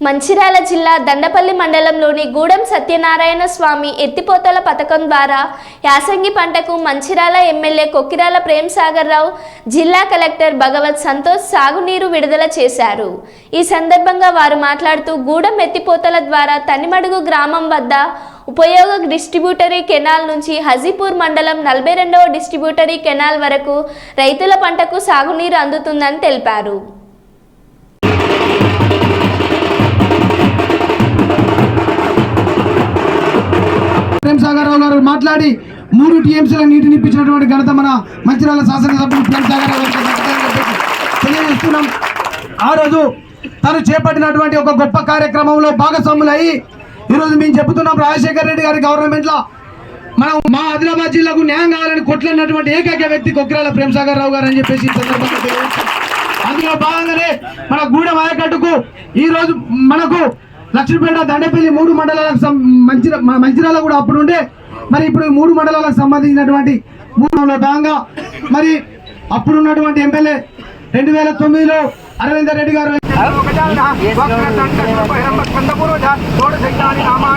మంచిర్యాల జిల్లా దండపల్లి మండలంలోని గూడెం సత్యనారాయణ స్వామి ఎత్తిపోతల పథకం ద్వారా యాసంగి పంటకు మంచిర్యాల ఎమ్మెల్యే కొక్కిరాల ప్రేమ్ సాగర్ రావు జిల్లా కలెక్టర్ భగవత్ సంతోష్ సాగునీరు విడుదల చేశారు. ఈ సందర్భంగా వారు మాట్లాడుతూ గూడెం ఎత్తిపోతల ద్వారా తనిమడుగు గ్రామం వద్ద ఉపయోగ డిస్ట్రిబ్యూటరీ కెనాల్ నుంచి హజీపూర్ మండలం నలభై రెండవ డిస్ట్రిబ్యూటరీ కెనాల్ వరకు రైతుల పంటకు సాగునీరు అందుతుందని తెలిపారు. మాట్లాడి మూడు టీఎంసీల నీటిని ఇప్పించినటువంటి ఘనత మన మంచిర్యాల శాసనసభ్యులు సాగర్ తెలియజేస్తున్నాం. ఆ రోజు తను చేపట్టినటువంటి ఒక గొప్ప కార్యక్రమంలో భాగస్వాములయ్యి ఈరోజు మేము చెబుతున్నాం రాజశేఖర్ రెడ్డి గారి గవర్నమెంట్లో మనం మా ఆదిలాబాద్ జిల్లాకు న్యాయం కావాలని కొట్లన్నటువంటి ఏకైక వ్యక్తి కొక్రాల ప్రేమసాగర్ రావు గారు అని చెప్పేసి అందులో భాగంగానే మన గూడెం ఆయకట్టుకు ఈ రోజు మనకు లక్ష్మీపేట దండపల్లి మూడు మండలాలకు సం- మంచిర మంచిర్యాల కూడా అప్పుడు ఉండే మరి ఇప్పుడు మూడు మండలాలకు సంబంధించినటువంటి మూడులో భాగంగా మరి అప్పుడు ఉన్నటువంటి ఎమ్మెల్యే రెండు వేల తొమ్మిదిలో అరవిందర్ రెడ్డి గారు లోకాభిరామం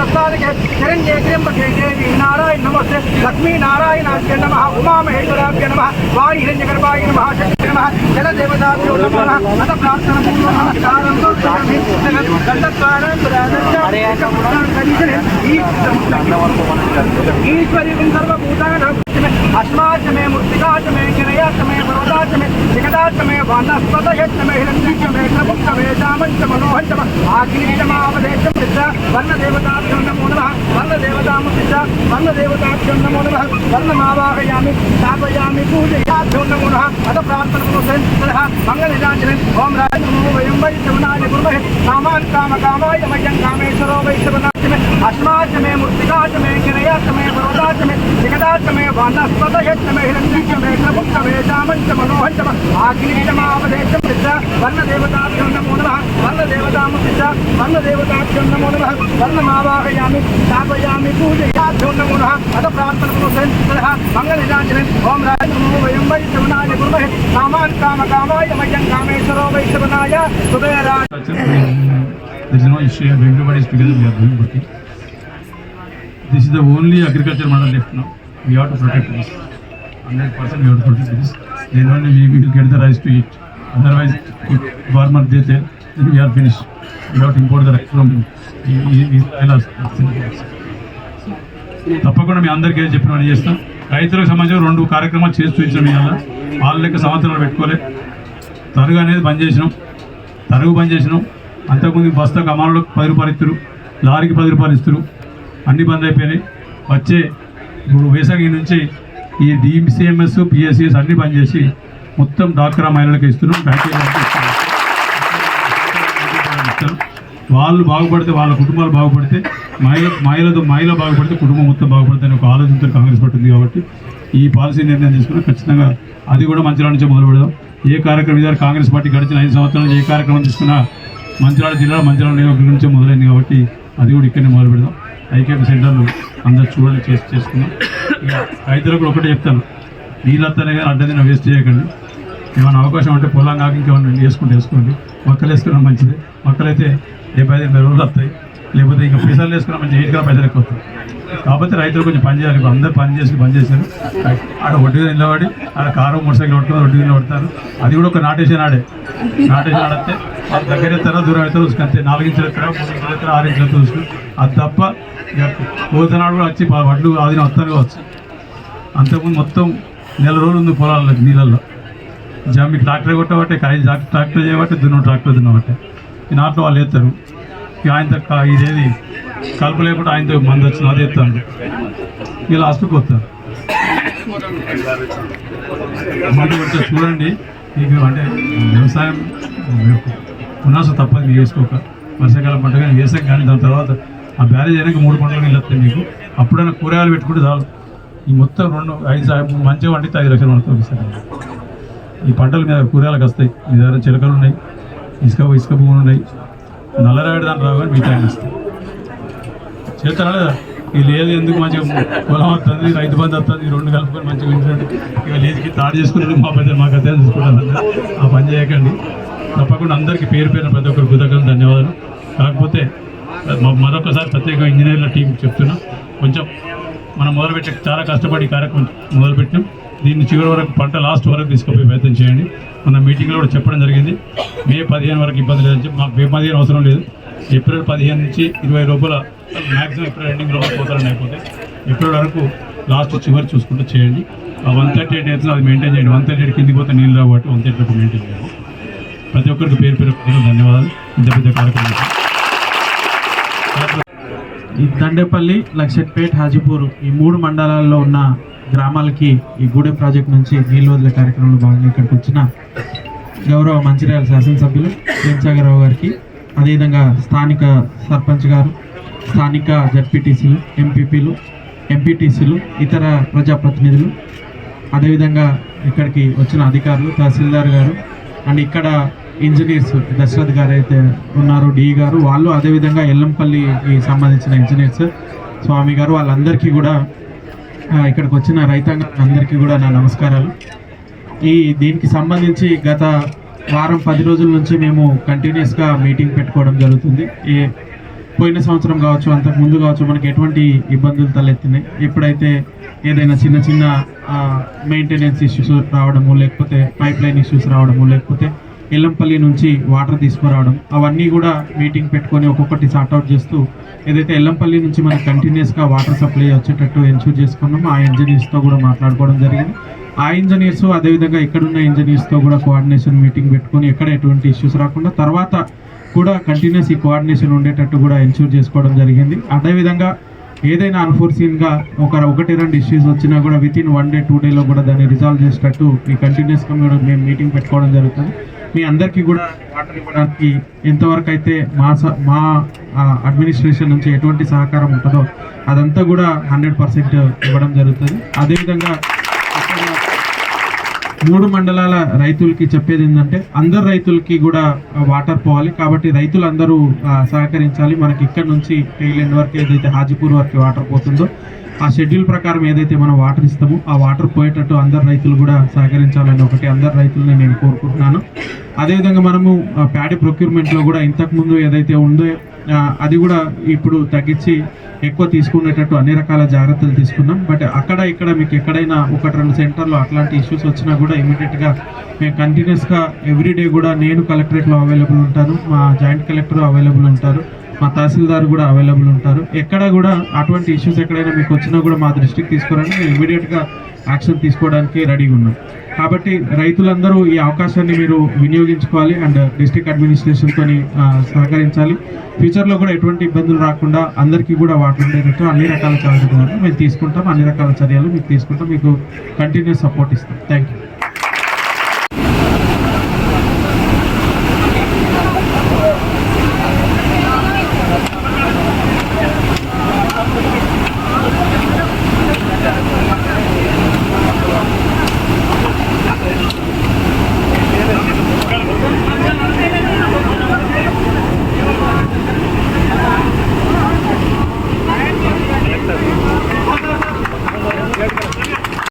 तत्सादिके हिरण्येग्र्यम्बकेदेवी नारायण नमस्ते लक्ष्मी नारायणाभ्य नमः उमामहेश्वराभ्य नमः वाणी हिरण्यगर्भाय नमः शक्ति नमः जलदेवताभ्यो नमः अथ प्रार्थनापूर्वं नमस्कारं ईश्वरी सर्वभूतानां అష్టాష్టమే మృతికాష్టమే గిరయాష్టమే పర్వతాష్టమే జగదాష్టమే వానస్పతయష్టమే హిరణ్యమే ప్రముఖమే శామంచ మనోహంచమ ఆగ్నేయమావదేశం సిద్ధ వర్ణదేవతాభ్యం నమో నమ వర్ణదేవతామ సిద్ధ వర్ణదేవతాభ్యం నమో నమ వర్ణమావాహయామి స్థాపయామి పూజయాభ్యం నమో నమ అత ప్రార్థనముసేన్ మంగళజాంజనం ఓం రాజ నమో వయం వై శివనాయ గురుమహే కామాన్ కామ కామాయ మయం కామేశ్వరో వై శివనాథమే कामेश्वरो वै शवनाय अस्माच में मूर्तिकाच में गिरयाच में पर्वताच में जगदाच में वानस्पतयच में हिरण्यच में प्रमुख में जामंच मनोहंच आग्निशमावदेशं सिद्ध वर्णदेवताभ्यो नमो नमः वर्णदेवतां सिद्ध वर्णदेवताभ्यो नमो नमः वर्णमावाहयामि स्थापयामि पूजयाभ्यो नमो नमः अथ प्रार्थनपुरुषेण मङ्गलजाजने ॐ राज नमो वयं वै शवनाय कुर्महे कामान् काम कामाय मय्यं कामेश्वरो वै शवनाय हृदयराज There is no issue. Everybody is together. We are doing working. This is the only agriculture మనం చెప్తున్నాం we have to protect this hundred percent you have to protect this then only we will get the rice to it otherwise farmer చేస్తే then we are finish we have to import the rice తప్పకుండా మీ అందరికీ ఏదో చెప్పిన పని చేస్తాం. రైతులకు సంబంధించిన రెండు కార్యక్రమాలు చేసి చూపించాం మీ వల్ల వాళ్ళ యొక్క సంవత్సరాలు పెట్టుకోలే. తరుగు అనేది బంద్ చేసినాం. తరుగు బంద్ చేసినాం. అంతకుముందు బస్తాకు అమలు పది రూపాయలు ఇస్తారు. లారీకి పది రూపాయలు ఇస్తారు. అన్ని బంద్ అయిపోయినాయి. వచ్చే ఇప్పుడు వేసవి నుంచి ఈ డిసిఎంఎస్ పిఎస్సిఎస్ అన్ని బంద్ చేసి మొత్తం డాక్రా మహిళలకు ఇస్తున్నాం. బ్యాంకులకు వాళ్ళు బాగుపడితే వాళ్ళ కుటుంబాలు బాగుపడితే మహిళ మహిళతో మహిళ బాగుపడితే కుటుంబం మొత్తం బాగుపడితే ఒక ఆలోచనతో కాంగ్రెస్ పట్టింది కాబట్టి ఈ పాలసీ నిర్ణయం తీసుకుని ఖచ్చితంగా అది కూడా మంచిర్యాల నుంచే మొదలు పెడదాం. ఏ కార్యక్రమం ఇదే కాంగ్రెస్ పార్టీ గడిచిన ఐదు సంవత్సరాలు ఏ కార్యక్రమం తీసుకున్నా మంచిర్యాల జిల్లా మంచిర్యాల నియోజకవర్గం నుంచే మొదలైంది కాబట్టి అది కూడా ఇక్కడనే మొదలు పెడదాం. ఐకేపీ సెంటర్లు అందరు చూడాలి చేసి చేసుకున్నాం ఇక రైతులకు ఒకటే చెప్తాను. నీళ్ళత్తనే కానీ అడ్డదిన వేస్ట్ చేయకండి. ఏమైనా అవకాశం ఉంటే పొలం కాక ఇంకేమైనా వేసుకుంటే వేసుకోండి. మొక్కలు వేసుకున్నా మంచిది. మొక్కలైతే డెబ్బై ఐదు రోజులు వస్తాయి. లేకపోతే ఇంకా పైసలు వేసుకున్నా మంచి ఎయిట్గా పైసలు ఎక్కువ వస్తాయి. కాకపోతే రైతులు కొంచెం పని చేయాలి. అందరూ పని చేసి పని చేశారు. ఆడ ఒడ్డుగా నిలబడి ఆడ కారు మోటార్ సైకిల్ పట్టుకుని ఒడ్డుగా నిలబడతారు. అది కూడా ఒక నాటేషన్ ఆడే. నాటేషన్ ఆడితే వాళ్ళు దగ్గర ఎత్తారా దూరం ఎత్తారో చూసుకుని అంతే. నాలుగు ఇంచులు ఎత్తారా మూడు ఇంచులు ఎత్తారా ఆరు ఇంచులు చూసుకుని. అది తప్ప ఇక పోతనాడు కూడా వచ్చి వడ్లు ఆదిన వస్తారు కావచ్చు. అంతకుముందు మొత్తం నెల రోజులు ఉంది పొలాల్లో నీళ్ళల్లో. జమ్మి మీకు ట్రాక్టర్ కొట్టబట్టే కాయ ట్రాక్టర్ చేయబట్టే దున్న ట్రాక్టర్ దున్నబట్టే. ఈ నాట్లో వాళ్ళు ఎత్తారు ఇక ఆయన తక్క ఇదేది కలుపు లేకుండా ఆయనతో మంది వచ్చిన అదే ఎత్తాను ఇక లాస్ట్కి వస్తారు చూడండి. మీకు అంటే వ్యవసాయం పునాసం తప్పదు మీకు వేసుకోక. వర్షాకాలం పంట కానీ వేసాం కానీ దాని తర్వాత ఆ బ్యారేజ్ అయినాక మూడు పంటలు నీళ్ళు వస్తాయి మీకు. అప్పుడైనా కూరగాయలు పెట్టుకుంటే చాలు. ఈ మొత్తం రెండు ఐదు మంచిగా వండితే ఐదు లక్షలు వండుతాం సార్ ఈ పంటల మీద కూరగాయలకు వస్తాయి. మీ దగ్గర చిలకలు ఉన్నాయి ఇసుక ఇసుక భూములు ఉన్నాయి. నల్లరాయుడు దాంట్లో రావు కానీ మిగతా వస్తాయి. చేస్తారా లేదా? ఇది లేదు ఎందుకు మంచిగా పొలం వస్తుంది రైతు బంధు వస్తుంది రెండు కలుపుకొని మంచిగా వింటున్నాడు. ఇక లేదుకి తాడు చేసుకునేది మా పెద్ద మాకు అదే చూసుకుంటాను ఆ పని చేయకండి. తప్పకుండా అందరికీ పేరు పేరు ప్రతి ఒక్కరు కృతజ్ఞతలు ధన్యవాదాలు. కాకపోతే మరొకసారి ప్రత్యేక ఇంజనీర్ల టీం చెప్తున్నా కొంచెం మనం మొదలుపెట్టే చాలా కష్టపడి కార్యక్రమం మొదలుపెట్టాం. దీన్ని చివరి వరకు పంట లాస్ట్ వరకు తీసుకుపోయి ప్రయత్నం చేయండి. మన మీటింగ్లో కూడా చెప్పడం జరిగింది. మే పదిహేను వరకు ఇబ్బంది లేదని చెప్పి మాకు మే పదిహేను అవసరం లేదు. ఏప్రిల్ పదిహేను నుంచి ఇరవై రూపాయల మ్యాక్సిమం ఏప్రిల్ ఎండింగ్ లోపల పోతారని అయిపోతే ఏప్రిల్ వరకు లాస్ట్ చివరి చూసుకుంటూ చేయండి. ఆ వన్ థర్టీ ఎయిట్ డేస్లో అది మెయింటైన్ చేయండి. వన్ థర్టీ ఎయిట్ కిందికి పోతే నీళ్ళు రావు కాబట్టి వన్ థర్టీ మెయింటైన్ చేయండి. ప్రతి ఒక్కరికి పేరు పేరు ధన్యవాదాలు. పెద్ద పెద్ద కార్యక్రమం ఈ దండేపల్లి లక్షట్పేట్ హాజీపూర్ ఈ మూడు మండలాల్లో ఉన్న గ్రామాలకి ఈ గూడెం ప్రాజెక్ట్ నుంచి నీళ్ళు వదిలే కార్యక్రమంలో భాగంగా ఇక్కడికి వచ్చిన గౌరవ మంచిర్యాల శాసనసభ్యులు ప్రేమసాగరరావు గారికి అదేవిధంగా స్థానిక సర్పంచ్ గారు స్థానిక జడ్పీటీసీలు ఎంపీపీలు ఎంపీటీసీలు ఇతర ప్రజాప్రతినిధులు అదేవిధంగా ఇక్కడికి వచ్చిన అధికారులు తహసీల్దార్ గారు అండ్ ఇక్కడ ఇంజనీర్స్ దశరథ్ గారు అయితే ఉన్నారు డి గారు వాళ్ళు అదేవిధంగా ఎల్లంపల్లికి సంబంధించిన ఇంజనీర్స్ స్వామి గారు వాళ్ళందరికీ కూడా ఇక్కడికి వచ్చిన రైతాంగం అందరికీ కూడా నా నమస్కారాలు. ఈ దీనికి సంబంధించి గత వారం పది రోజుల నుంచి మేము కంటిన్యూస్గా మీటింగ్ పెట్టుకోవడం జరుగుతుంది. ఏ పోయిన సంవత్సరం కావచ్చు అంతకు ముందు కావచ్చు మనకి ఎటువంటి ఇబ్బందులు తలెత్తినాయి? ఎప్పుడైతే ఏదైనా చిన్న చిన్న మెయింటెనెన్స్ ఇష్యూస్ రావడము లేకపోతే పైప్ లైన్ ఇష్యూస్ రావడము లేకపోతే ఎల్లంపల్లి నుంచి వాటర్ తీసుకురావడం అవన్నీ కూడా మీటింగ్ పెట్టుకొని ఒక్కొక్కటి సార్ట్అవుట్ చేస్తూ ఏదైతే ఎల్లంపల్లి నుంచి మనకి కంటిన్యూస్గా వాటర్ సప్లై వచ్చేటట్టు ఎన్షూర్ చేసుకున్నామో ఆ ఇంజనీర్స్తో కూడా మాట్లాడుకోవడం జరిగింది. ఆ ఇంజనీర్స్ అదేవిధంగా ఇక్కడున్న ఇంజనీర్స్తో కూడా కోఆర్డినేషన్ మీటింగ్ పెట్టుకొని ఎక్కడ ఎటువంటి ఇష్యూస్ రాకుండా తర్వాత కూడా కంటిన్యూస్ ఈ కోఆర్డినేషన్ ఉండేటట్టు కూడా ఎన్ష్యూర్ చేసుకోవడం జరిగింది. అదేవిధంగా ఏదైనా అన్ఫోర్సీన్గా ఒక ఒకటి రెండు ఇష్యూస్ వచ్చినా కూడా with in one day two డేలో కూడా దాన్ని రిజాల్వ్ చేసేటట్టు ఈ కంటిన్యూస్గా కూడా మేము మీటింగ్ పెట్టుకోవడం జరుగుతుంది. మీ అందరికీ కూడా వాటర్ ఇవ్వడానికి ఎంతవరకు అయితే మా స- మా అడ్మినిస్ట్రేషన్ నుంచి ఎటువంటి సహకారం ఉంటుందో అదంతా కూడా హండ్రెడ్ పర్సెంట్ ఇవ్వడం జరుగుతుంది. అదేవిధంగా మూడు మండలాల రైతులకి చెప్పేది ఏంటంటే అందరు రైతులకి కూడా వాటర్ పోవాలి. కాబట్టి రైతులందరూ సహకరించాలి. మనకి ఇక్కడ నుంచి టెయిల్ ఎండ్ వరకు ఏదైతే హాజీపూర్ వరకు వాటర్ పోతుందో ఆ షెడ్యూల్ ప్రకారం ఏదైతే మనం వాటర్ ఇస్తామో ఆ వాటర్ పోయేటట్టు అందరు రైతులు కూడా సహకరించాలని ఒకటి అందరు రైతులని నేను కోరుకుంటున్నాను. అదేవిధంగా మనము ప్యాడీ ప్రొక్యూర్మెంట్లో కూడా ఇంతకుముందు ఏదైతే ఉందో అది కూడా ఇప్పుడు తగ్గించి ఎక్కువ తీసుకునేటట్టు అన్ని రకాల జాగ్రత్తలు తీసుకున్నాం. బట్ అక్కడ ఇక్కడ మీకు ఎక్కడైనా ఒకటి రెండు సెంటర్లో అట్లాంటి ఇష్యూస్ వచ్చినా కూడా ఇమీడియట్గా మేము కంటిన్యూస్గా ఎవ్రీడే కూడా నేను కలెక్టరేట్లో అవైలబుల్ ఉంటాను మా జాయింట్ కలెక్టర్ అవైలబుల్ ఉంటారు మా తహసీల్దార్ కూడా అవైలబుల్ ఉంటారు. ఎక్కడ కూడా అటువంటి ఇష్యూస్ ఎక్కడైనా మీకు వచ్చినా కూడా మా దృష్టికి తీసుకురండి. మేము ఇమీడియట్గా యాక్షన్ తీసుకోవడానికి రెడీగా ఉన్నాం. కాబట్టి రైతులందరూ ఈ అవకాశాన్ని మీరు వినియోగించుకోవాలి అండ్ డిస్ట్రిక్ట్ అడ్మినిస్ట్రేషన్తో సహకరించాలి. ఫ్యూచర్లో కూడా ఎటువంటి ఇబ్బందులు రాకుండా అందరికీ కూడా వాటర్ ఉండేటట్టు అన్ని రకాల చర్యలు మేము తీసుకుంటాం. అన్ని రకాల చర్యలు మీకు తీసుకుంటాం. మీకు కంటిన్యూస్ సపోర్ట్ ఇస్తాం. Thank you